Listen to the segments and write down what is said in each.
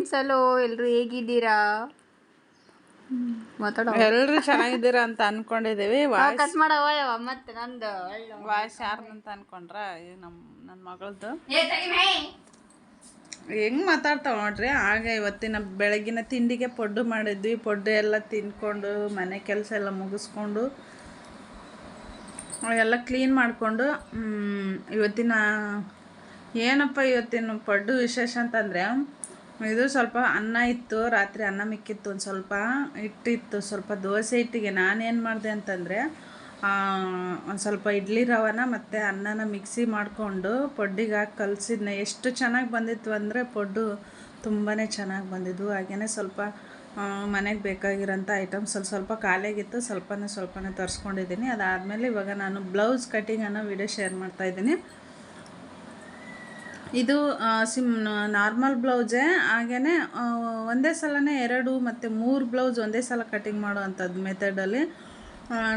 Friends ಅಲ್ಲೋ ಎಲ್ರು ಹೇಗಿದ್ದೀರಾ? ಮಾತಾಡೋ? ಎಲ್ಲರೂ ಚೆನ್ನಾಗಿದ್ದೀರಾ ಅಂತ ಅನ್ಕೊಂಡಿದೀವಿ ವಾಯ್ಸ್ ಕಟ್ ಮಾಡವ ಮತ್ತೆ ನಂದು ವಾಯ್ಸ್ ಅನ್ಕೊಂಡ್ರ ನಮ್ಮ ನನ್ನ ಮಗಳದ್ದು ಹೆಂಗ್ ಮಾತಾಡ್ತಾವ ನೋಡ್ರಿ ಆಗ ಇವತ್ತಿನ ಬೆಳಗಿನ ತಿಂಡಿಗೆ ಪೊಡ್ಡು ಮಾಡಿದ್ವಿ. ಪೊಡ್ಡು ಎಲ್ಲ ತಿನ್ಕೊಂಡು ಮನೆ ಕೆಲಸ ಎಲ್ಲ ಮುಗಿಸ್ಕೊಂಡು ಎಲ್ಲ ಕ್ಲೀನ್ ಮಾಡಿಕೊಂಡು ಇವತ್ತಿನ ಏನಪ್ಪ ಇವತ್ತಿನ ಪಡ್ಡು ವಿಶೇಷ ಅಂತಂದರೆ ಇದು ಸ್ವಲ್ಪ ಅನ್ನ ಇತ್ತು, ರಾತ್ರಿ ಅನ್ನ ಮಿಕ್ಕಿತ್ತು, ಒಂದು ಸ್ವಲ್ಪ ಹಿಟ್ಟಿತ್ತು, ಸ್ವಲ್ಪ ದೋಸೆ ಹಿಟ್ಟಿಗೆ. ನಾನೇನು ಮಾಡಿದೆ ಅಂತಂದರೆ ಒಂದು ಸ್ವಲ್ಪ ಇಡ್ಲಿ ರವನ ಮತ್ತು ಅನ್ನನ ಮಿಕ್ಸಿ ಮಾಡಿಕೊಂಡು ಪೊಡ್ಡಿಗೆ ಹಾಕಿ ಕಲಸಿದ್ನ. ಎಷ್ಟು ಚೆನ್ನಾಗಿ ಬಂದಿತ್ತು ಅಂದರೆ ಪೊಡ್ಡು ತುಂಬಾ ಚೆನ್ನಾಗಿ ಬಂದಿದ್ದು. ಹಾಗೆಯೇ ಸ್ವಲ್ಪ ಮನೆಗೆ ಬೇಕಾಗಿರೋಂಥ ಐಟಮ್ಸ್ ಸ್ವಲ್ಪ ಸ್ವಲ್ಪ ಖಾಲಿಯಾಗಿತ್ತು. ಸ್ವಲ್ಪನೇ ಸ್ವಲ್ಪನೇ ತರಿಸ್ಕೊಂಡಿದ್ದೀನಿ. ಅದಾದಮೇಲೆ ಇವಾಗ ನಾನು ಬ್ಲೌಸ್ ಕಟ್ಟಿಂಗನ್ನು ವಿಡಿಯೋ ಶೇರ್ ಮಾಡ್ತಾಯಿದ್ದೀನಿ ಇದು ಸಿಮ್ ನಾರ್ಮಲ್ ಬ್ಲೌಸೇ ಹಾಗೆಯೇ ಒಂದೇ ಸಲನೇ ಎರಡು ಮತ್ತು ಮೂರು ಬ್ಲೌಸ್ ಒಂದೇ ಸಲ ಕಟಿಂಗ್ ಮಾಡುವಂಥದ್ದು ಮೆಥಡಲ್ಲಿ.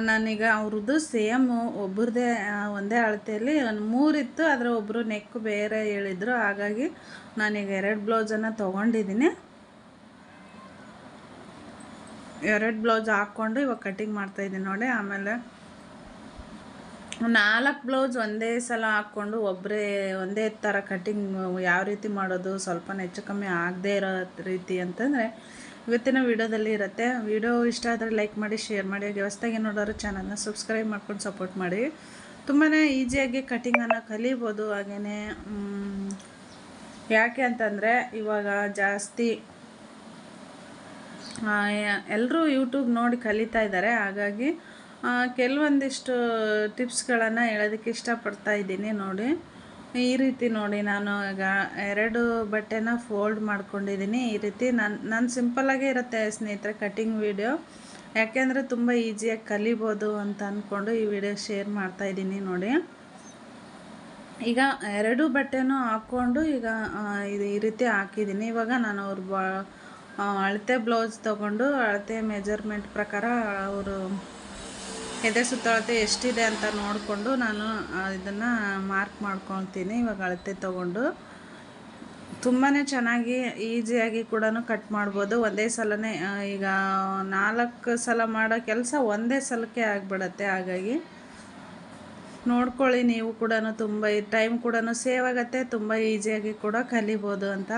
ನಾನೀಗ ಅವ್ರದ್ದು ಸೇಮ್ ಒಬ್ಬರದೇ ಒಂದೇ ಅಳತೆಯಲ್ಲಿ, ಒಂದು ಮೂರಿತ್ತು ಆದರೆ ಒಬ್ಬರು ನೆಕ್ ಬೇರೆ ಹೇಳಿದರು. ಹಾಗಾಗಿ ನಾನೀಗ ಎರಡು ಬ್ಲೌಸನ್ನು ತೊಗೊಂಡಿದ್ದೀನಿ. ಎರಡು ಬ್ಲೌಸ್ ಹಾಕ್ಕೊಂಡು ಇವಾಗ ಕಟಿಂಗ್ ಮಾಡ್ತಾಯಿದ್ದೀನಿ ನೋಡಿ, ಆಮೇಲೆ ನಾಲ್ಕು ಬ್ಲೌಸ್ ಒಂದೇ ಸಲ ಹಾಕ್ಕೊಂಡು ಒಬ್ಬರೇ ಒಂದೇ ಥರ ಕಟ್ಟಿಂಗ್ ಯಾವ ರೀತಿ ಮಾಡೋದು ಸ್ವಲ್ಪ ಹೆಚ್ಚು ಕಮ್ಮಿ ಆಗದೇ ಇರೋ ರೀತಿ ಅಂತಂದರೆ ಇವತ್ತಿನ ವೀಡಿಯೋದಲ್ಲಿ ಇರುತ್ತೆ. ವಿಡಿಯೋ ಇಷ್ಟ ಆದರೆ ಲೈಕ್ ಮಾಡಿ, ಶೇರ್ ಮಾಡಿ. ವ್ಯವಸ್ಥೆಗೆ ನೋಡೋರು ಚಾನಲ್ನ ಸಬ್ಸ್ಕ್ರೈಬ್ ಮಾಡ್ಕೊಂಡು ಸಪೋರ್ಟ್ ಮಾಡಿ. ತುಂಬಾ ಈಸಿಯಾಗಿ ಕಟ್ಟಿಂಗನ್ನು ಕಲಿಬೋದು. ಹಾಗೆಯೇ ಯಾಕೆ ಅಂತಂದರೆ ಇವಾಗ ಜಾಸ್ತಿ ಎಲ್ಲರೂ ಯೂಟ್ಯೂಬ್ ನೋಡಿ ಕಲಿತಾ ಇದ್ದಾರೆ. ಹಾಗಾಗಿ ಕೆಲವೊಂದಿಷ್ಟು ಟಿಪ್ಸ್ಗಳನ್ನು ಹೇಳೋದಕ್ಕೆ ಇಷ್ಟಪಡ್ತಾ ಇದ್ದೀನಿ ನೋಡಿ. ಈ ರೀತಿ ನೋಡಿ ನಾನು ಈಗ ಎರಡು ಬಟ್ಟೆನ ಫೋಲ್ಡ್ ಮಾಡ್ಕೊಂಡಿದ್ದೀನಿ. ಈ ರೀತಿ ನಾನು ನಾನು ಸಿಂಪಲ್ಲಾಗೇ ಇರುತ್ತೆ ಸ್ನೇಹಿತರೆ ಕಟಿಂಗ್ ವಿಡಿಯೋ. ಯಾಕೆಂದರೆ ತುಂಬ ಈಸಿಯಾಗಿ ಕಲಿಬೋದು ಅಂತ ಅಂದ್ಕೊಂಡು ಈ ವಿಡಿಯೋ ಶೇರ್ ಮಾಡ್ತಾಯಿದ್ದೀನಿ ನೋಡಿ. ಈಗ ಎರಡು ಬಟ್ಟೆನೂ ಹಾಕ್ಕೊಂಡು ಈಗ ಇದು ಈ ರೀತಿ ಹಾಕಿದ್ದೀನಿ. ಇವಾಗ ನಾನು ಅವ್ರ ಬಾ ಅಳತೆ ಬ್ಲೌಸ್ ತೊಗೊಂಡು ಅಳತೆ ಮೆಜರ್ಮೆಂಟ್ ಪ್ರಕಾರ ಅವರು ಎದೆ ಸುತ್ತಳತೆ ಎಷ್ಟಿದೆ ಅಂತ ನೋಡಿಕೊಂಡು ನಾನು ಇದನ್ನು ಮಾರ್ಕ್ ಮಾಡ್ಕೊತೀನಿ ಇವಾಗ ಅಳತೆ ತೊಗೊಂಡು ತುಂಬಾ ಚೆನ್ನಾಗಿ ಈಸಿಯಾಗಿ ಕೂಡ ಕಟ್ ಮಾಡ್ಬೋದು. ಒಂದೇ ಸಲನೇ ಈಗ ನಾಲ್ಕು ಸಲ ಮಾಡೋ ಕೆಲಸ ಒಂದೇ ಸಲಕ್ಕೆ ಆಗಿಬಿಡತ್ತೆ. ಹಾಗಾಗಿ ನೋಡ್ಕೊಳ್ಳಿ ನೀವು ಕೂಡ ತುಂಬ ಟೈಮ್ ಕೂಡ ಸೇವ್ ಆಗುತ್ತೆ. ತುಂಬ ಈಸಿಯಾಗಿ ಕೂಡ ಕಲಿಬೋದು ಅಂತ.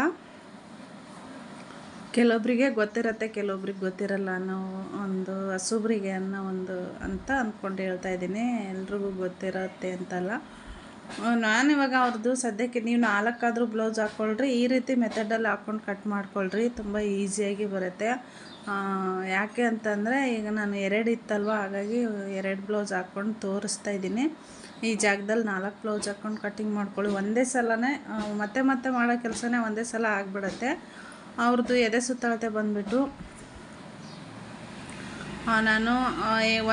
ಕೆಲವೊಬ್ಬರಿಗೆ ಗೊತ್ತಿರತ್ತೆ, ಕೆಲವೊಬ್ರಿಗೆ ಗೊತ್ತಿರಲ್ಲ ಅನ್ನೋ ಒಂದು ಹಸುಬ್ರಿಗೆ ಅನ್ನೋ ಒಂದು ಅಂತ ಅಂದ್ಕೊಂಡು ಹೇಳ್ತಾ ಇದ್ದೀನಿ. ಎಲ್ರಿಗೂ ಗೊತ್ತಿರತ್ತೆ ಅಂತಲ್ಲ. ನಾನು ಇವಾಗ ಅವ್ರದ್ದು ಸದ್ಯಕ್ಕೆ ನೀವು ನಾಲ್ಕಾದರೂ ಬ್ಲೌಸ್ ಹಾಕ್ಕೊಳ್ರಿ ಈ ರೀತಿ ಮೆಥಡಲ್ಲಿ ಹಾಕ್ಕೊಂಡು ಕಟ್ ಮಾಡ್ಕೊಳ್ರಿ, ತುಂಬ ಈಸಿಯಾಗಿ ಬರುತ್ತೆ. ಯಾಕೆ ಅಂತಂದರೆ ಈಗ ನಾನು ಎರಡು ಇತ್ತಲ್ವ, ಹಾಗಾಗಿ ಎರಡು ಬ್ಲೌಸ್ ಹಾಕ್ಕೊಂಡು ತೋರಿಸ್ತಾ ಇದ್ದೀನಿ. ಈ ಜಾಗದಲ್ಲಿ ನಾಲ್ಕು ಬ್ಲೌಸ್ ಹಾಕ್ಕೊಂಡು ಕಟ್ಟಿಂಗ್ ಮಾಡ್ಕೊಳ್ಳಿ. ಒಂದೇ ಸಲನೇ ಮತ್ತೆ ಮತ್ತೆ ಮಾಡೋ ಕೆಲಸನೇ ಒಂದೇ ಸಲ ಆಗಿಬಿಡತ್ತೆ. ಅವ್ರದ್ದು ಎದೆ ಸುತ್ತಳತೆ ಬಂದುಬಿಟ್ಟು ನಾನು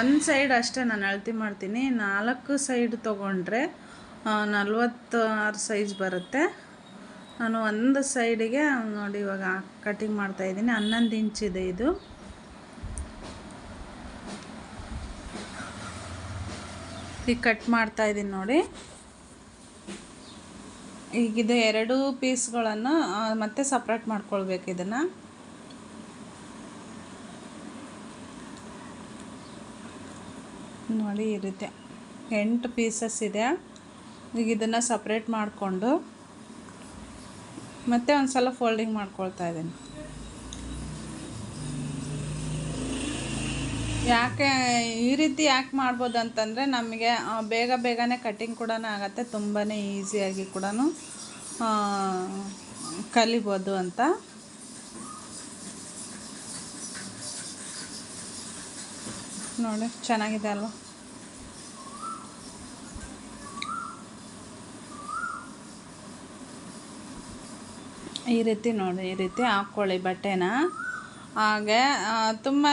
ಒಂದು ಸೈಡ್ ಅಷ್ಟೇ ನಾನು ಅಳತೆ ಮಾಡ್ತೀನಿ. ನಾಲ್ಕು ಸೈಡ್ ತೊಗೊಂಡ್ರೆ ನಲ್ವತ್ತಾರು ಸೈಜ್ ಬರುತ್ತೆ. ನಾನು ಒಂದು ಸೈಡಿಗೆ ನೋಡಿ ಇವಾಗ ಕಟಿಂಗ್ ಮಾಡ್ತಾಯಿದ್ದೀನಿ ಹನ್ನೊಂದು ಇಂಚಿದೆ ಇದು ಈಗ ಕಟ್ ಮಾಡ್ತಾಯಿದ್ದೀನಿ ನೋಡಿ. ಈಗಿದು ಎರಡು ಪೀಸ್ಗಳನ್ನು ಮತ್ತೆ ಸಪ್ರೇಟ್ ಮಾಡ್ಕೊಳ್ಬೇಕು ಇದನ್ನು. ನೋಡಿ, ಈ ರೀತಿ ಎಂಟು ಪೀಸಸ್ ಇದೆ. ಈಗ ಇದನ್ನು ಸಪ್ರೇಟ್ ಮಾಡಿಕೊಂಡು, ಮತ್ತೆ ಒಂದು ಸಲ ಫೋಲ್ಡಿಂಗ್ ಮಾಡ್ಕೊಳ್ತಾ ಇದ್ದೀನಿ. ಯಾಕೆ ಈ ರೀತಿ ಯಾಕೆ ಮಾಡ್ಬೋದು ಅಂತಂದರೆ ನಮಗೆ ಬೇಗ ಬೇಗನೆ ಕಟ್ಟಿಂಗ್ ಕೂಡ ಆಗುತ್ತೆ ತುಂಬಾ ಈಸಿಯಾಗಿ ಕೂಡ ಕಲಿಬೋದು ಅಂತ. ನೋಡಿ, ಚೆನ್ನಾಗಿದೆ ಅಲ್ವ? ಈ ರೀತಿ ನೋಡಿ, ಈ ರೀತಿ ಹಾಕ್ಕೊಳ್ಳಿ ಬಟ್ಟೆನ. ಹಾಗೆ ತುಂಬಾ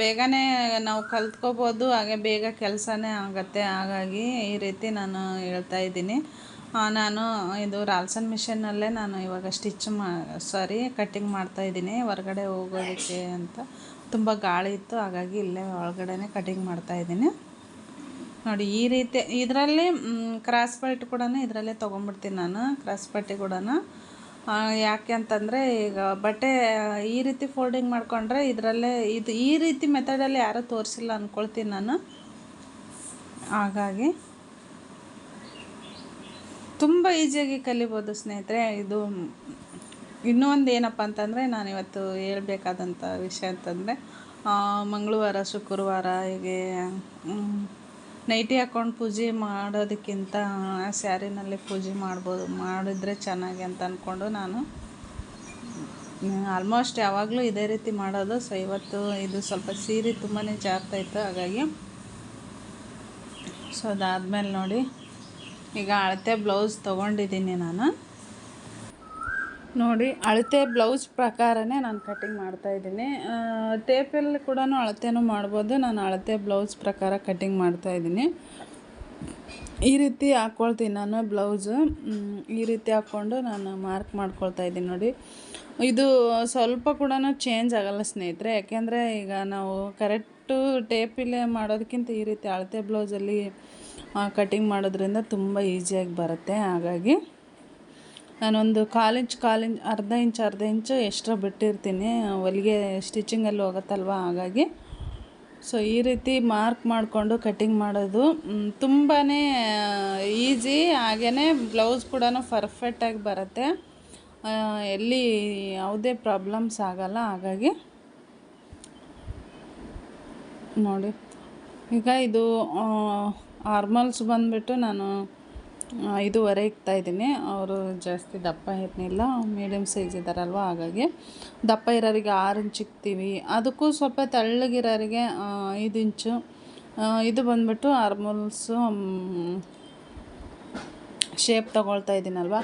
ಬೇಗನೆ ನಾವು ಕಲ್ತ್ಕೋಬೋದು, ಹಾಗೆ ಬೇಗ ಕೆಲಸನೇ ಆಗುತ್ತೆ. ಹಾಗಾಗಿ ಈ ರೀತಿ ನಾನು ಹೇಳ್ತಾ ಇದ್ದೀನಿ. ನಾನು ಇದು ರಾಲ್ಸನ್ ಮಿಷಿನ್ನಲ್ಲೇ ನಾನು ಇವಾಗ ಸ್ಟಿಚ್ ಮಾ, ಸಾರಿ, ಕಟ್ಟಿಂಗ್ ಮಾಡ್ತಾಯಿದ್ದೀನಿ ಹೊರಗಡೆ ಹೋಗೋದಕ್ಕೆ ಅಂತ ತುಂಬ ಗಾಳಿ ಇತ್ತು. ಹಾಗಾಗಿ ಇಲ್ಲೇ ಒಳಗಡೆ ಕಟಿಂಗ್ ಮಾಡ್ತಾಯಿದ್ದೀನಿ ನೋಡಿ, ಈ ರೀತಿ, ಇದರಲ್ಲಿ ಕ್ರಾಸ್ ಪಲ್ಟ್ ಕೂಡ ಇದರಲ್ಲೇ ತೊಗೊಂಬಿಡ್ತೀನಿ ನಾನು. ಕ್ರಾಸ್ ಪಟ್ಟಿ ಕೂಡ ಯಾಕೆ ಅಂತಂದರೆ ಈಗ ಬಟ್ಟೆ, ಈ ರೀತಿ ಫೋಲ್ಡಿಂಗ್ ಮಾಡಿಕೊಂಡ್ರೆ ಇದರಲ್ಲೇ ಇದು ಈ ರೀತಿ ಮೆಥಡಲ್ಲಿ ಯಾರೂ ತೋರಿಸಿಲ್ಲ ಅಂದ್ಕೊಳ್ತೀನಿ ನಾನು. ಹಾಗಾಗಿ ತುಂಬ ಈಸಿಯಾಗಿ ಕಲಿಬೋದು ಸ್ನೇಹಿತರೆ, ಇದು ಇನ್ನೂ ಒಂದು ಏನಪ್ಪ ಅಂತಂದರೆ ನಾನು ಇವತ್ತು ಹೇಳ್ಬೇಕಾದಂಥ ವಿಷಯ ಅಂತಂದರೆ ಮಂಗಳವಾರ, ಶುಕ್ರವಾರ ಹೀಗೆ ನೈಟಿ ಹಾಕ್ಕೊಂಡು ಪೂಜೆ ಮಾಡೋದಕ್ಕಿಂತ ಆ ಸ್ಯಾರಿನಲ್ಲಿ ಪೂಜೆ ಮಾಡ್ಬೋದು, ಮಾಡಿದ್ರೆ ಚೆನ್ನಾಗಿ ಅಂತ ಅಂದ್ಕೊಂಡು ನಾನು ಆಲ್ಮೋಸ್ಟ್ ಯಾವಾಗಲೂ ಇದೇ ರೀತಿ ಮಾಡೋದು. ಸೊ ಇವತ್ತು ಇದು ಸ್ವಲ್ಪ ಸೀರೆ ತುಂಬಾ ಜಾರ್ತಾ ಇತ್ತು, ಹಾಗಾಗಿ. ಸೊ ಅದಾದಮೇಲೆ ನೋಡಿ, ಈಗ ಅಳತೆ ಬ್ಲೌಸ್ ತೊಗೊಂಡಿದ್ದೀನಿ ನಾನು. ನೋಡಿ, ಅಳತೆ ಬ್ಲೌಸ್ ಪ್ರಕಾರನೇ ನಾನು ಕಟ್ಟಿಂಗ್ ಮಾಡ್ತಾಯಿದ್ದೀನಿ ಟೇಪಲ್ಲಿ ಕೂಡ ಅಳತೆನೂ ಮಾಡ್ಬೋದು. ನಾನು ಅಳತೆ ಬ್ಲೌಸ್ ಪ್ರಕಾರ ಕಟ್ಟಿಂಗ್ ಮಾಡ್ತಾಯಿದ್ದೀನಿ ಈ ರೀತಿ ಹಾಕ್ಕೊಳ್ತೀನಿ ನಾನು ಬ್ಲೌಸು. ಈ ರೀತಿ ಹಾಕ್ಕೊಂಡು ನಾನು ಮಾರ್ಕ್ ಮಾಡ್ಕೊಳ್ತಾ ಇದ್ದೀನಿ ನೋಡಿ. ಇದು ಸ್ವಲ್ಪ ಕೂಡ ಚೇಂಜ್ ಆಗಲ್ಲ ಸ್ನೇಹಿತರೆ. ಯಾಕೆಂದರೆ ಈಗ ನಾವು ಕರೆಕ್ಟು ಟೇಪಿಲೆ ಮಾಡೋದಕ್ಕಿಂತ ಈ ರೀತಿ ಅಳತೆ ಬ್ಲೌಸಲ್ಲಿ ಕಟ್ಟಿಂಗ್ ಮಾಡೋದ್ರಿಂದ ತುಂಬ ಈಸಿಯಾಗಿ ಬರುತ್ತೆ. ಹಾಗಾಗಿ ನಾನೊಂದು ಕಾಲು ಇಂಚ್ ಕಾಲು ಇಂಚ್ ಅರ್ಧ ಇಂಚ್, ಅರ್ಧ ಇಂಚು ಎಕ್ಸ್ಟ್ರಾ ಬಿಟ್ಟಿರ್ತೀನಿ. ಹೊಲಿಗೆ ಸ್ಟಿಚಿಂಗಲ್ಲಿ ಹೋಗುತ್ತಲ್ವ ಹಾಗಾಗಿ. ಸೊ ಈ ರೀತಿ ಮಾರ್ಕ್ ಮಾಡಿಕೊಂಡು ಕಟ್ಟಿಂಗ್ ಮಾಡೋದು ತುಂಬಾ ಈಸಿ ಹಾಗೇ ಬ್ಲೌಸ್ ಕೂಡ ಪರ್ಫೆಕ್ಟಾಗಿ ಬರುತ್ತೆ. ಎಲ್ಲಿ ಯಾವುದೇ ಪ್ರಾಬ್ಲಮ್ಸ್ ಆಗಲ್ಲ ಹಾಗಾಗಿ. ನೋಡಿ, ಈಗ ಇದು ಆರ್ಮಲ್ಸ್ ಬಂದುಬಿಟ್ಟು ನಾನು ಐದೂವರೆ ಇಕ್ತಾ ಇದ್ದೀನಿ. ಅವರು ಜಾಸ್ತಿ ದಪ್ಪ ಇರಲಿಲ್ಲ. ಮೀಡಿಯಮ್ ಸೈಜ್ ಇದ್ದಾರಲ್ವ ಹಾಗಾಗಿ ದಪ್ಪ ಇರೋರಿಗೆ ಆರು ಇಂಚ್ ಇಕ್ತೀವಿ. ಅದಕ್ಕೂ ಸ್ವಲ್ಪ ತೆಳ್ಳಗಿರೋರಿಗೆ ಐದು ಇಂಚು ಇದು ಬಂದುಬಿಟ್ಟು ಆರ್ಮೋಲ್ಸು ಶೇಪ್ ತೊಗೊಳ್ತಾ ಇದ್ದೀನಲ್ವ?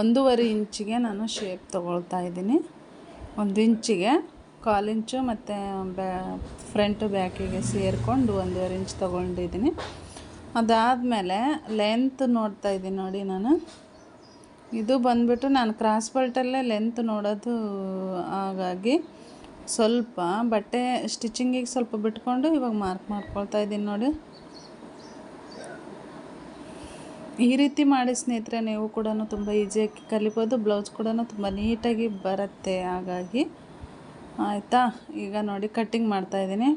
ಒಂದೂವರೆ ಇಂಚಿಗೆ ನಾನು ಶೇಪ್ ತೊಗೊಳ್ತಾ ಇದ್ದೀನಿ. ಒಂದು ಇಂಚಿಗೆ ಕಾಲು ಇಂಚು ಮತ್ತು ಬ್ಯಾ ಫ್ರಂಟು ಬ್ಯಾಕಿಗೆ ಸೇರಿಕೊಂಡು ಒಂದೂವರೆ ಇಂಚ್ ತೊಗೊಂಡಿದ್ದೀನಿ. ಅದಾದಮೇಲೆ ಲೆಂತ್ ನೋಡ್ತಾ ಇದ್ದೀನಿ ನೋಡಿ ನಾನು. ಇದು ಬಂದುಬಿಟ್ಟು ನಾನು ಕ್ರಾಸ್ ಬೆಲ್ಟಲ್ಲೇ ಲೆಂತ್ ನೋಡೋದು ಹಾಗಾಗಿ ಸ್ವಲ್ಪ ಬಟ್ಟೆ ಸ್ಟಿಚಿಂಗಿಗೆ ಸ್ವಲ್ಪ ಬಿಟ್ಕೊಂಡು ಇವಾಗ ಮಾರ್ಕ್ ಮಾಡ್ಕೊಳ್ತಾ ಇದ್ದೀನಿ ನೋಡಿ. ಈ ರೀತಿ ಮಾಡಿ ಸ್ನೇಹಿತರೆ ನೀವು ಕೂಡ ತುಂಬ ಈಸಿಯಾಗಿ ಕಲಿಬೋದು. ಬ್ಲೌಸ್ ಕೂಡ ತುಂಬ ನೀಟಾಗಿ ಬರುತ್ತೆ ಹಾಗಾಗಿ. ಆಯಿತಾ? ಈಗ ನೋಡಿ ಕಟ್ಟಿಂಗ್ ಮಾಡ್ತಾಯಿದ್ದೀನಿ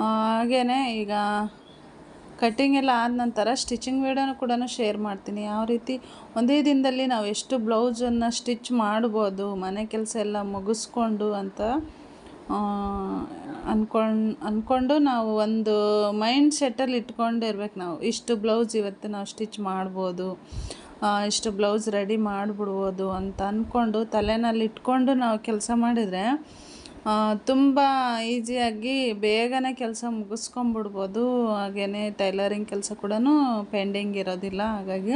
ಹಾಗೇ ಈಗ ಕಟ್ಟಿಂಗ್ ಎಲ್ಲ ಆದ ನಂತರ ಸ್ಟಿಚಿಂಗ್ ವೀಡಿಯೋನು ಕೂಡ ಶೇರ್ ಮಾಡ್ತೀನಿ. ಯಾವ ರೀತಿ ಒಂದೇ ದಿನದಲ್ಲಿ ನಾವು ಎಷ್ಟು ಬ್ಲೌಸನ್ನು ಸ್ಟಿಚ್ ಮಾಡ್ಬೋದು, ಮನೆ ಕೆಲಸ ಎಲ್ಲ ಮುಗಿಸ್ಕೊಂಡು ಅಂತ ಅನ್ಕೊಂಡು ಅಂದ್ಕೊಂಡು ನಾವು ಒಂದು ಮೈಂಡ್ ಸೆಟ್ಟಲ್ಲಿ ಇಟ್ಕೊಂಡು ಇರ್ಬೇಕು ನಾವು. ಇಷ್ಟು ಬ್ಲೌಸ್ ಇವತ್ತು ನಾವು ಸ್ಟಿಚ್ ಮಾಡ್ಬೋದು ಇಷ್ಟು ಬ್ಲೌಸ್ ರೆಡಿ ಮಾಡಿಬಿಡ್ಬೋದು ಅಂತ ಅಂದ್ಕೊಂಡು ತಲೆನಲ್ಲಿ ಇಟ್ಕೊಂಡು ನಾವು ಕೆಲಸ ಮಾಡಿದರೆ ತುಂಬ ಈಸಿಯಾಗಿ ಬೇಗನೆ ಕೆಲಸ ಮುಗಿಸ್ಕೊಂಬಿಡ್ಬೋದು. ಹಾಗೆಯೇ ಟೈಲರಿಂಗ್ ಕೆಲಸ ಕೂಡ ಪೆಂಡಿಂಗ್ ಇರೋದಿಲ್ಲ. ಹಾಗಾಗಿ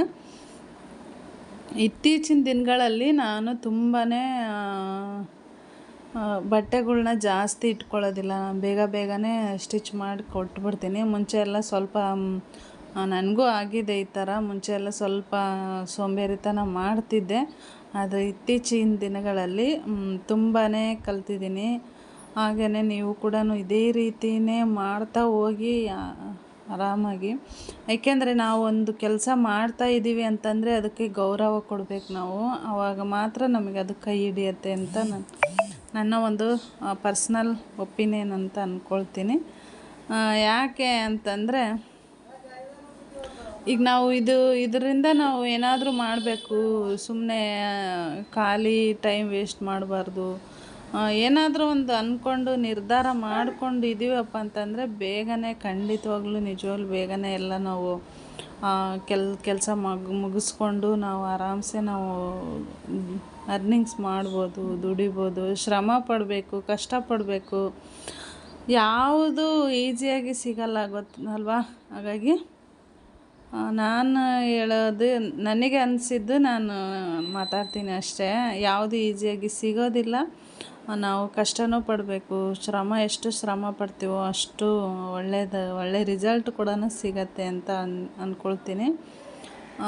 ಇತ್ತೀಚಿನ ದಿನಗಳಲ್ಲಿ ನಾನು ತುಂಬಾ ಬಟ್ಟೆಗಳನ್ನ ಜಾಸ್ತಿ ಇಟ್ಕೊಳ್ಳೋದಿಲ್ಲ. ನಾನು ಬೇಗ ಬೇಗನೆ ಸ್ಟಿಚ್ ಮಾಡಿ ಕೊಟ್ಬಿಡ್ತೀನಿ. ಮುಂಚೆ ಎಲ್ಲ ಸ್ವಲ್ಪ ನನಗೂ ಆಗಿದೆ ಈ ಥರ. ಮುಂಚೆ ಎಲ್ಲ ಸ್ವಲ್ಪ ಸೋಂಬೇರಿತನ ಮಾಡ್ತಿದ್ದೆ. ಆದರೆ ಇತ್ತೀಚಿನ ದಿನಗಳಲ್ಲಿ ತುಂಬಾ ಕಲ್ತಿದ್ದೀನಿ. ಹಾಗೆಯೇ ನೀವು ಕೂಡ ಇದೇ ರೀತಿಯೇ ಮಾಡ್ತಾ ಹೋಗಿ ಆರಾಮಾಗಿ. ಏಕೆಂದರೆ ನಾವು ಒಂದು ಕೆಲಸ ಮಾಡ್ತಾ ಇದ್ದೀವಿ ಅಂತಂದರೆ ಅದಕ್ಕೆ ಗೌರವ ಕೊಡಬೇಕು ನಾವು. ಆವಾಗ ಮಾತ್ರ ನಮಗೆ ಅದು ಕೈ ಹಿಡಿಯುತ್ತೆ ಅಂತ ನನ್ನ ನನ್ನ ಒಂದು ಪರ್ಸ್ನಲ್ ಒಪಿನಿಯನ್ ಅಂತ ಅಂದ್ಕೊಳ್ತೀನಿ ಯಾಕೆ ಅಂತಂದರೆ ಈಗ ನಾವು ಇದು, ಇದರಿಂದ ನಾವು ಏನಾದರೂ ಮಾಡಬೇಕು. ಸುಮ್ಮನೆ ಖಾಲಿ ಟೈಮ್ ವೇಸ್ಟ್ ಮಾಡಬಾರ್ದು. ಏನಾದರೂ ಒಂದು ಅಂದ್ಕೊಂಡು ನಿರ್ಧಾರ ಮಾಡ್ಕೊಂಡು ಇದ್ದೀವಪ್ಪ ಅಂತಂದರೆ ಬೇಗನೆ, ಖಂಡಿತವಾಗ್ಲೂ ನಿಜವಾಗ್ಲೂ ಬೇಗನೆ ಎಲ್ಲ ನಾವು ಕೆಲ್, ಕೆಲಸ ಮಗ್, ಮುಗಿಸ್ಕೊಂಡು ನಾವು ಆರಾಮ್ಸೆ ನಾವು ಅರ್ನಿಂಗ್ಸ್ ಮಾಡ್ಬೋದು, ದುಡಿಬೋದು, ಶ್ರಮ ಪಡಬೇಕು ಕಷ್ಟಪಡಬೇಕು ಯಾವುದು ಈಸಿಯಾಗಿ ಸಿಗಲ್ಲ ಗೊತ್ತು ಅಲ್ವಾ? ಹಾಗಾಗಿ ನಾನು ಹೇಳೋದು, ನನಗೆ ಅನಿಸಿದ್ದು ನಾನು ಮಾತಾಡ್ತೀನಿ ಅಷ್ಟೇ. ಯಾವುದು ಈಸಿಯಾಗಿ ಸಿಗೋದಿಲ್ಲ. ನಾವು ಕಷ್ಟನೂ ಪಡಬೇಕು. ಶ್ರಮ, ಎಷ್ಟು ಶ್ರಮ ಪಡ್ತೀವೋ ಅಷ್ಟು ಒಳ್ಳೇದು, ಒಳ್ಳೆ ರಿಸಲ್ಟ್ ಕೂಡ ಸಿಗತ್ತೆ ಅಂತ ಅನ್ ಅಂದ್ಕೊಳ್ತೀನಿ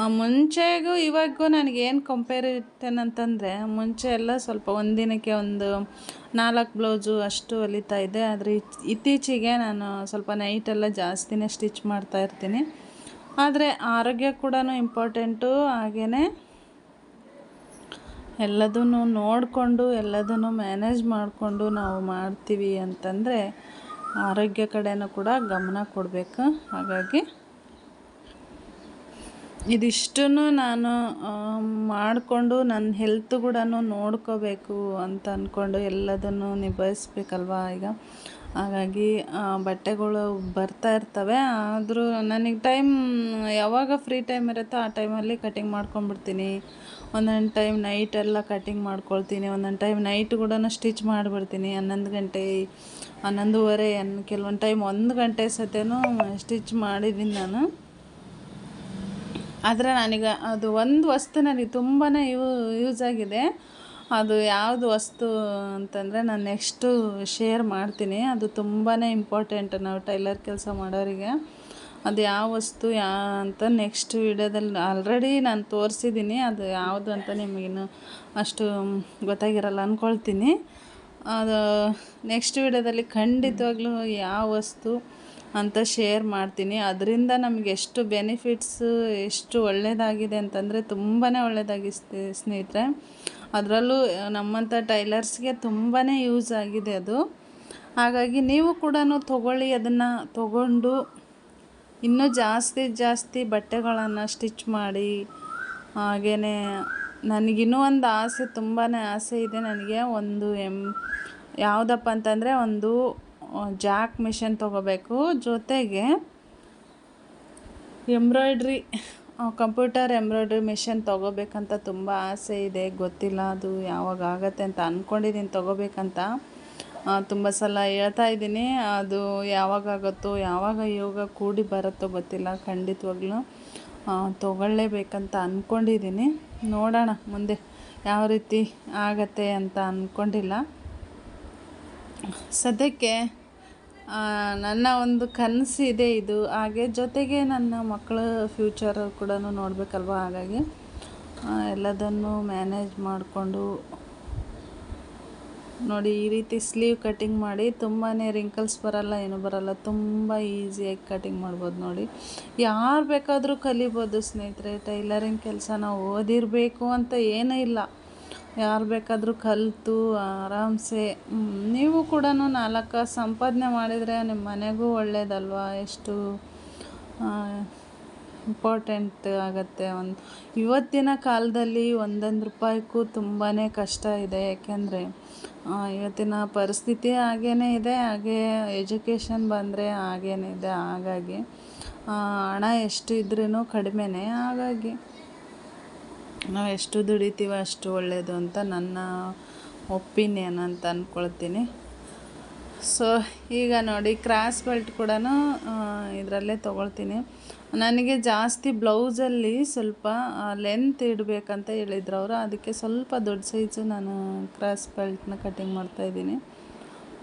ಮುಂಚೆಗೂ ಇವಾಗೂ ನನಗೇನು ಕಂಪೇರಿಟನ್ ಅಂತಂದರೆ ಮುಂಚೆ ಎಲ್ಲ ಸ್ವಲ್ಪ ಒಂದಿನಕ್ಕೆ ಒಂದು ನಾಲ್ಕು ಬ್ಲೌಸು ಅಷ್ಟು ಹೊಲಿತಾ ಇದ್ದೆ. ಆದರೆ ಇತ್- ಇತ್ತೀಚೆಗೆ ನಾನು ಸ್ವಲ್ಪ ನೈಟೆಲ್ಲ ಜಾಸ್ತಿನೇ ಸ್ಟಿಚ್ ಮಾಡ್ತಾ ಇರ್ತೀನಿ. ಆದರೆ ಆರೋಗ್ಯ ಕೂಡ ಇಂಪಾರ್ಟೆಂಟು ಹಾಗೇ ಎಲ್ಲದನ್ನು ನೋಡಿಕೊಂಡು, ಎಲ್ಲದನ್ನು ಮ್ಯಾನೇಜ್ ಮಾಡಿಕೊಂಡು ನಾವು ಮಾಡ್ತೀವಿ ಅಂತಂದರೆ ಆರೋಗ್ಯ ಕಡೆನೂ ಕೂಡ ಗಮನ ಕೊಡಬೇಕು. ಹಾಗಾಗಿ ಇದಿಷ್ಟನ್ನು ನಾನು ಮಾಡಿಕೊಂಡು ನನ್ನ ಹೆಲ್ತ್ ಕೂಡ ನೋಡ್ಕೋಬೇಕು ಅಂತ ಅಂದ್ಕೊಂಡು ಎಲ್ಲದನ್ನು ನಿಭಾಯಿಸ್ಬೇಕಲ್ವಾ ಈಗ? ಹಾಗಾಗಿ ಬಟ್ಟೆಗಳು ಬರ್ತಾ ಇರ್ತವೆ. ಆದರೂ ನನಗೆ ಟೈಮ್, ಯಾವಾಗ ಫ್ರೀ ಟೈಮ್ ಇರುತ್ತೋ ಆ ಟೈಮಲ್ಲಿ ಕಟಿಂಗ್ ಮಾಡ್ಕೊಂಡ್ಬಿಡ್ತೀನಿ. ಒಂದೊಂದು ಟೈಮ್ ನೈಟ್ ಎಲ್ಲ ಕಟಿಂಗ್ ಮಾಡ್ಕೊಳ್ತೀನಿ. ಒಂದೊಂದು ಟೈಮ್ ನೈಟ್ ಕೂಡ ಸ್ಟಿಚ್ ಮಾಡಿಬಿಡ್ತೀನಿ. ಹನ್ನೊಂದು ಗಂಟೆ, ಹನ್ನೊಂದುವರೆ ಅನ್ ಕೆಲವೊಂದು ಟೈಮ್ ಒಂದು ಗಂಟೆ ಸತೇನೂ ಸ್ಟಿಚ್ ಮಾಡಿದ್ದೀನಿ ನಾನು. ಆದರೆ ನನಗೆ ಅದು ಒಂದು ವಸ್ತು ನನಗೆ ತುಂಬಾ ಯೂ ಯೂಸ್ ಆಗಿದೆ. ಅದು ಯಾವುದು ವಸ್ತು ಅಂತಂದರೆ ನಾನು ನೆಕ್ಸ್ಟು ಶೇರ್ ಮಾಡ್ತೀನಿ. ಅದು ತುಂಬಾ ಇಂಪಾರ್ಟೆಂಟ್ ನಾವು ಟೈಲರ್ ಕೆಲಸ ಮಾಡೋರಿಗೆ. ಅದು ಯಾವ ವಸ್ತು ಯಾ ಅಂತ ನೆಕ್ಸ್ಟ್ ವಿಡಿಯೋದಲ್ಲಿ ಆಲ್ರೆಡಿ ನಾನು ತೋರಿಸಿದ್ದೀನಿ ಅದು ಯಾವುದು ಅಂತ ನಿಮಗಿನ್ನು ಅಷ್ಟು ಗೊತ್ತಾಗಿರಲ್ಲ ಅಂದ್ಕೊಳ್ತೀನಿ ಅದು ನೆಕ್ಸ್ಟ್ ವಿಡಿಯೋದಲ್ಲಿ ಖಂಡಿತವಾಗ್ಲೂ ಯಾವ ವಸ್ತು ಅಂತ ಶೇರ್ ಮಾಡ್ತೀನಿ. ಅದರಿಂದ ನಮಗೆ ಎಷ್ಟು ಬೆನಿಫಿಟ್ಸು ಎಷ್ಟು ಒಳ್ಳೆಯದಾಗಿದೆ ಅಂತಂದರೆ ತುಂಬಾ ಒಳ್ಳೆಯದಾಗಿ ಸ್ನೇಹಿತರೆ ಅದರಲ್ಲೂ ನಮ್ಮಂಥ ಟೈಲರ್ಸ್ಗೆ ತುಂಬಾ ಯೂಸ್ ಆಗಿದೆ ಅದು. ಹಾಗಾಗಿ ನೀವು ಕೂಡ ತಗೊಳ್ಳಿ ಅದನ್ನು. ತಗೊಂಡು ಇನ್ನೂ ಜಾಸ್ತಿ ಜಾಸ್ತಿ ಬಟ್ಟೆಗಳನ್ನು ಸ್ಟಿಚ್ ಮಾಡಿ ಹಾಗೇ ನನಗಿನ್ನೂ ಒಂದು ಆಸೆ ತುಂಬಾ ಆಸೆ ಇದೆ ನನಗೆ. ಒಂದು ಎಂ ಯಾವುದಪ್ಪ ಅಂತಂದರೆ ಒಂದು ಜಾಕ್ ಮಿಷನ್ ತೊಗೋಬೇಕು ಜೊತೆಗೆ ಎಂಬ್ರಾಯ್ಡ್ರಿ. ಕಂಪ್ಯೂಟರ್ ಎಂಬ್ರಾಯ್ಡ್ರಿ ಮಿಷನ್ ತೊಗೋಬೇಕಂತ ತುಂಬ ಆಸೆ ಇದೆ. ಗೊತ್ತಿಲ್ಲ ಅದು ಯಾವಾಗ ಆಗತ್ತೆ ಅಂತ ಅಂದ್ಕೊಂಡಿದ್ದೀನಿ ತೊಗೋಬೇಕಂತ. ತುಂಬ ಸಲ ಹೇಳ್ತಾ ಇದ್ದೀನಿ, ಅದು ಯಾವಾಗ ಯಾವಾಗ ಯೋಗ ಕೂಡಿ ಬರುತ್ತೋ ಗೊತ್ತಿಲ್ಲ, ಖಂಡಿತವಾಗ್ಲೂ ತೊಗೊಳ್ಳೇಬೇಕಂತ ಅಂದ್ಕೊಂಡಿದ್ದೀನಿ ನೋಡೋಣ ಮುಂದೆ ಯಾವ ರೀತಿ ಆಗತ್ತೆ ಅಂತ ಅಂದ್ಕೊಂಡಿಲ್ಲ ಸದ್ಯಕ್ಕೆ ನನ್ನ ಒಂದು ಕನಸು ಇದೆ ಇದು. ಹಾಗೆ ಜೊತೆಗೆ ನನ್ನ ಮಕ್ಕಳ ಫ್ಯೂಚರ್ ಕೂಡ ನೋಡಬೇಕಲ್ವ ಹಾಗಾಗಿ. ಎಲ್ಲದನ್ನು ಮ್ಯಾನೇಜ್ ಮಾಡಿಕೊಂಡು ನೋಡಿ ಈ ರೀತಿ ಸ್ಲೀವ್ ಕಟ್ಟಿಂಗ್ ಮಾಡಿ ತುಂಬಾ ರಿಂಕಲ್ಸ್ ಬರಲ್ಲ, ಏನು ಬರಲ್ಲ, ತುಂಬ ಈಸಿಯಾಗಿ ಕಟ್ಟಿಂಗ್ ಮಾಡ್ಬೋದು ನೋಡಿ. ಯಾರು ಬೇಕಾದರೂ ಕಲಿಬೋದು ಸ್ನೇಹಿತರೆ ಟೈಲರಿಂಗ್ ಕೆಲಸ ನಾವು ಓದಿರಬೇಕು ಅಂತ ಏನೂ ಇಲ್ಲ. ಯಾರು ಬೇಕಾದರೂ ಕಲಿತು, ಆರಾಮ್ಸೆ. ನೀವು ಕೂಡ ನಾಲ್ಕು ಸಂಪಾದನೆ ಮಾಡಿದರೆ ನಿಮ್ಮ ಮನೆಗೂ ಒಳ್ಳೇದಲ್ವಾ? ಎಷ್ಟು ಇಂಪಾರ್ಟೆಂಟ್ ಆಗುತ್ತೆ ಒಂದು. ಇವತ್ತಿನ ಕಾಲದಲ್ಲಿ ಒಂದೊಂದು ರೂಪಾಯಿಗೂ ತುಂಬಾ ಕಷ್ಟ ಇದೆ. ಯಾಕೆಂದರೆ ಇವತ್ತಿನ ಪರಿಸ್ಥಿತಿ ಹಾಗೇ ಇದೆ. ಹಾಗೆ ಎಜುಕೇಷನ್ ಬಂದರೆ ಹಾಗೇನೇ ಇದೆ. ಹಾಗಾಗಿ ಹಣ ಎಷ್ಟು ಇದ್ರೂ ಕಡಿಮೆನೇ. ಹಾಗಾಗಿ ನಾವು ಎಷ್ಟು ದುಡಿತೀವೋ ಅಷ್ಟು ಒಳ್ಳೆಯದು ಅಂತ ನನ್ನ ಒಪಿನಿಯನ್ ಅಂತ ಅಂದ್ಕೊಳ್ತೀನಿ ಸೊ ಈಗ ನೋಡಿ, ಕ್ರಾಸ್ ಬೆಲ್ಟ್ ಕೂಡ ಇದರಲ್ಲೇ ತೊಗೊಳ್ತೀನಿ. ನನಗೆ ಜಾಸ್ತಿ ಬ್ಲೌಸಲ್ಲಿ ಸ್ವಲ್ಪ ಲೆಂತ್ ಇಡಬೇಕಂತ ಹೇಳಿದ್ರು ಅವರು. ಅದಕ್ಕೆ ಸ್ವಲ್ಪ ದೊಡ್ಡ ಸೈಜು ನಾನು ಕ್ರಾಸ್ ಬೆಲ್ಟ್ನ ಕಟಿಂಗ್ ಮಾಡ್ತಾಯಿದ್ದೀನಿ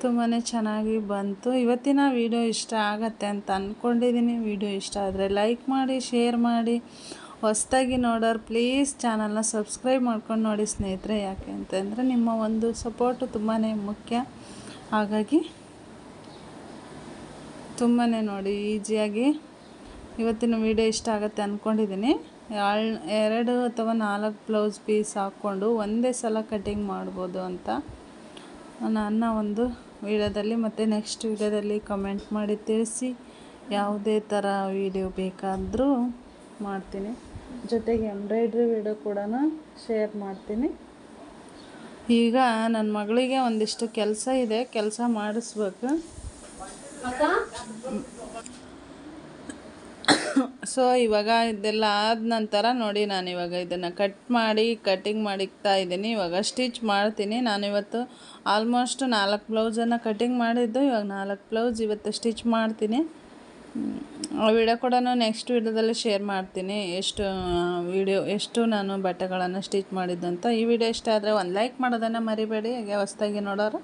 ತುಂಬಾ ಚೆನ್ನಾಗಿ ಬಂತು. ಇವತ್ತಿನ ವಿಡಿಯೋ ಇಷ್ಟ ಆಗತ್ತೆ ಅಂತ ಅಂದ್ಕೊಂಡಿದ್ದೀನಿ ವಿಡಿಯೋ ಇಷ್ಟ ಆದರೆ ಲೈಕ್ ಮಾಡಿ ಶೇರ್ ಮಾಡಿ. ಹೊಸ್ದಾಗಿ ನೋಡೋರು ಪ್ಲೀಸ್ ಚಾನಲ್ನ ಸಬ್ಸ್ಕ್ರೈಬ್ ಮಾಡ್ಕೊಂಡು ನೋಡಿ ಸ್ನೇಹಿತರೆ, ಯಾಕೆ ಅಂತಂದರೆ ನಿಮ್ಮ ಒಂದು ಸಪೋರ್ಟು ತುಂಬಾ ಮುಖ್ಯ. ಹಾಗಾಗಿ ತುಂಬಾ ನೋಡಿ ಈಸಿಯಾಗಿ ಇವತ್ತಿನ ವಿಡಿಯೋ ಇಷ್ಟ ಆಗುತ್ತೆ ಅಂದ್ಕೊಂಡಿದ್ದೀನಿ ಎರಡು ಅಥವಾ ನಾಲ್ಕು ಬ್ಲೌಸ್ ಪೀಸ್ ಹಾಕ್ಕೊಂಡು ಒಂದೇ ಸಲ ಕಟಿಂಗ್ ಮಾಡ್ಬೋದು ಅಂತ ನನ್ನ ಒಂದು ವಿಡಿಯೋದಲ್ಲಿ. ಮತ್ತು ನೆಕ್ಸ್ಟ್ ವಿಡಿಯೋದಲ್ಲಿ ಕಮೆಂಟ್ ಮಾಡಿ ತಿಳಿಸಿ, ಯಾವುದೇ ಥರ ವಿಡಿಯೋ ಬೇಕಾದರೂ ಮಾಡ್ತೀನಿ. ಜೊತೆಗೆ ಎಂಬ್ರಾಯ್ಡ್ರಿ ವಿಡಿಯೋ ಕೂಡ ಶೇರ್ ಮಾಡ್ತೀನಿ. ಈಗ ನನ್ನ ಮಗಳಿಗೆ ಒಂದಿಷ್ಟು ಕೆಲಸ ಇದೆ ಕೆಲಸ ಮಾಡಿಸ್ಬೇಕು. ಸೊ ಇವಾಗ ಇದೆಲ್ಲ ಆದ ನಂತರ ನೋಡಿ ನಾನು ಇವಾಗ ಇದನ್ನು ಕಟ್ ಮಾಡಿ ಕಟಿಂಗ್ ಮಾಡಿಕ್ತಾ ಇದ್ದೀನಿ. ಇವಾಗ ಸ್ಟಿಚ್ ಮಾಡ್ತೀನಿ. ನಾನು ಇವತ್ತು ಆಲ್ಮೋಸ್ಟ್ ನಾಲ್ಕು ಬ್ಲೌಸನ್ನು ಕಟಿಂಗ್ ಮಾಡಿದ್ದು. ಇವಾಗ ನಾಲ್ಕು ಬ್ಲೌಸ್ ಇವತ್ತು ಸ್ಟಿಚ್ ಮಾಡ್ತೀನಿ. ಆ ವಿಡಿಯೋ ಕೂಡ ನೆಕ್ಸ್ಟ್ ವಿಡಿಯೋದಲ್ಲಿ ಶೇರ್ ಮಾಡ್ತೀನಿ. ಎಷ್ಟು ವಿಡಿಯೋ ಎಷ್ಟು ನಾನು ಬಟ್ಟೆಗಳನ್ನು ಸ್ಟಿಚ್ ಮಾಡಿದ್ದಂತ ಈ ವಿಡಿಯೋ ಇಷ್ಟ ಆದರೆ ಒಂದು ಲೈಕ್ ಮಾಡೋದನ್ನು ಮರಿಬೇಡಿ. ಹಾಗೆ ಹೊಸ್ದಾಗಿ ನೋಡೋರು